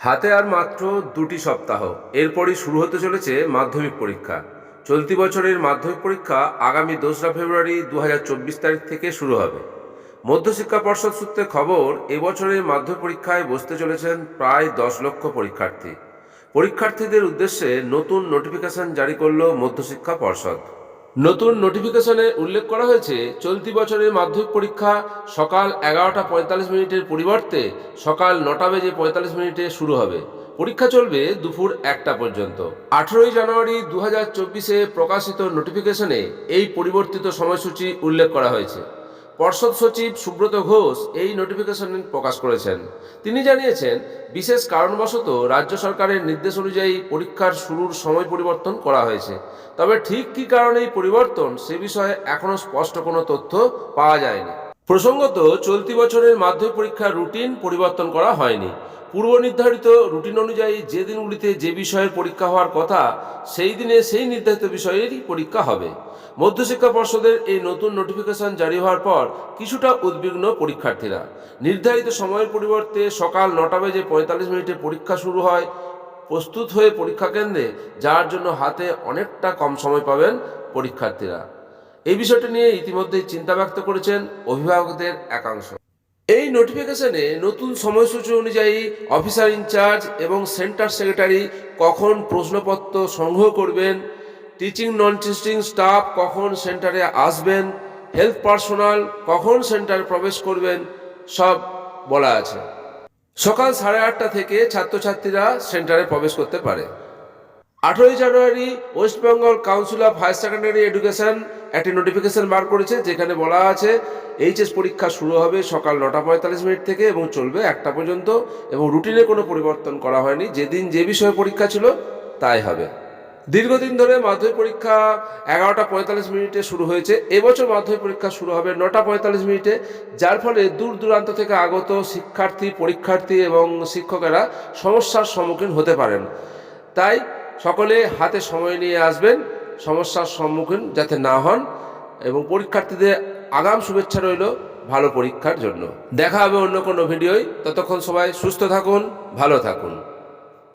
হাতে আর মাত্র দুটি সপ্তাহ। এরপরই শুরু হতে চলেছে মাধ্যমিক পরীক্ষা। চলতি বছরের মাধ্যমিক পরীক্ষা আগামী দোসরা ফেব্রুয়ারি দু হাজার চব্বিশ তারিখ থেকে শুরু হবে। মধ্যশিক্ষা পর্ষদ সূত্রে খবর এবছরের মাধ্যমিক পরীক্ষায় বসতে চলেছেন প্রায় দশ লক্ষ পরীক্ষার্থী। পরীক্ষার্থীদের উদ্দেশ্যে নতুন নোটিফিকেশন জারি করল মধ্যশিক্ষা পর্ষদ। নতুন নোটিফিকেশনে উল্লেখ করা হয়েছে, চলতি বছরের মাধ্যমিক পরীক্ষা সকাল এগারোটা পঁয়তাল্লিশ মিনিটের পরিবর্তে সকাল নটা বেজে পঁয়তাল্লিশ মিনিটে শুরু হবে। পরীক্ষা চলবে দুপুর একটা পর্যন্ত। আঠেরোই জানুয়ারি দু হাজার চব্বিশে প্রকাশিত নোটিফিকেশনে এই পরিবর্তিত সময়সূচি উল্লেখ করা হয়েছে। পর্ষদ সচিব সুব্রত ঘোষ এই নোটিফিকেশন প্রকাশ করেছেন। তিনি জানিয়েছেন, বিশেষ কারণবশত রাজ্য সরকারের নির্দেশ অনুযায়ী পরীক্ষার শুরুর সময় পরিবর্তন করা হয়েছে। তবে ঠিক কী কারণে এই পরিবর্তন সে বিষয়ে এখনও স্পষ্ট কোনো তথ্য পাওয়া যায়নি। প্রসঙ্গত, চলতি বছরের মাধ্যমিক পরীক্ষার রুটিন পরিবর্তন করা হয়নি। পূর্ব নির্ধারিত রুটিন অনুযায়ী যে দিনগুলিতে যে বিষয়ের পরীক্ষা হওয়ার কথা, সেই দিনে সেই নির্ধারিত বিষয়েরই পরীক্ষা হবে। মধ্যশিক্ষা পর্ষদের এই নতুন নোটিফিকেশন জারি হওয়ার পর কিছুটা উদ্বিগ্ন পরীক্ষার্থীরা। নির্ধারিত সময়ের পরিবর্তে সকাল নটা বেজে পঁয়তাল্লিশ মিনিটে পরীক্ষা শুরু হয়। প্রস্তুত হয়ে পরীক্ষা কেন্দ্রে যাওয়ার জন্য হাতে অনেকটা কম সময় পাবেন পরীক্ষার্থীরা। এই বিষয়টি নিয়ে ইতিমধ্যেই চিন্তা ব্যক্ত করেছেন অভিভাবকদের একাংশ। এই নোটিফিকেশনে নতুন সময়সূচি অনুযায়ী অফিসার ইনচার্জ এবং সেন্টার সেক্রেটারি কখন প্রশ্নপত্র সংগ্রহ করবেন টিচিং নন টিচিং স্টাফ কখন সেন্টারে আসবেন হেলথ পার্সোনাল কখন সেন্টারে প্রবেশ করবেন, সব বলা আছে। সকাল সাড়ে আটটা থেকে ছাত্রছাত্রীরা সেন্টারে প্রবেশ করতে পারে। আঠেরোই January West Bengal Council of Higher Secondary Education একটি নোটিফিকেশন বার করেছে, যেখানে বলা আছে, এইচএস পরীক্ষা শুরু হবে সকাল নটা পঁয়তাল্লিশ মিনিট থেকে এবং চলবে একটা পর্যন্ত এবং রুটিনে কোনো পরিবর্তন করা হয়নি। যেদিন যে বিষয়ে পরীক্ষা ছিল, তাই হবে। দীর্ঘদিন ধরে মাধ্যমিক পরীক্ষা এগারোটা পঁয়তাল্লিশ মিনিটে শুরু হয়েছে। এবছর মাধ্যমিক পরীক্ষা শুরু হবে নটা পঁয়তাল্লিশ মিনিটে, যার ফলে দূর দূরান্ত থেকে আগত শিক্ষার্থী, পরীক্ষার্থী এবং শিক্ষকেরা সমস্যার সম্মুখীন হতে পারেন। তাই সকলে হাতে সময় নিয়ে আসবেন, সমস্যার সম্মুখীন যাতে না হন এবং পরীক্ষার্থীদের আগাম শুভেচ্ছা রইল ভালো পরীক্ষার জন্য। দেখা হবে অন্য কোনো ভিডিওয়। ততক্ষণ সবাই সুস্থ থাকুন, ভালো থাকুন।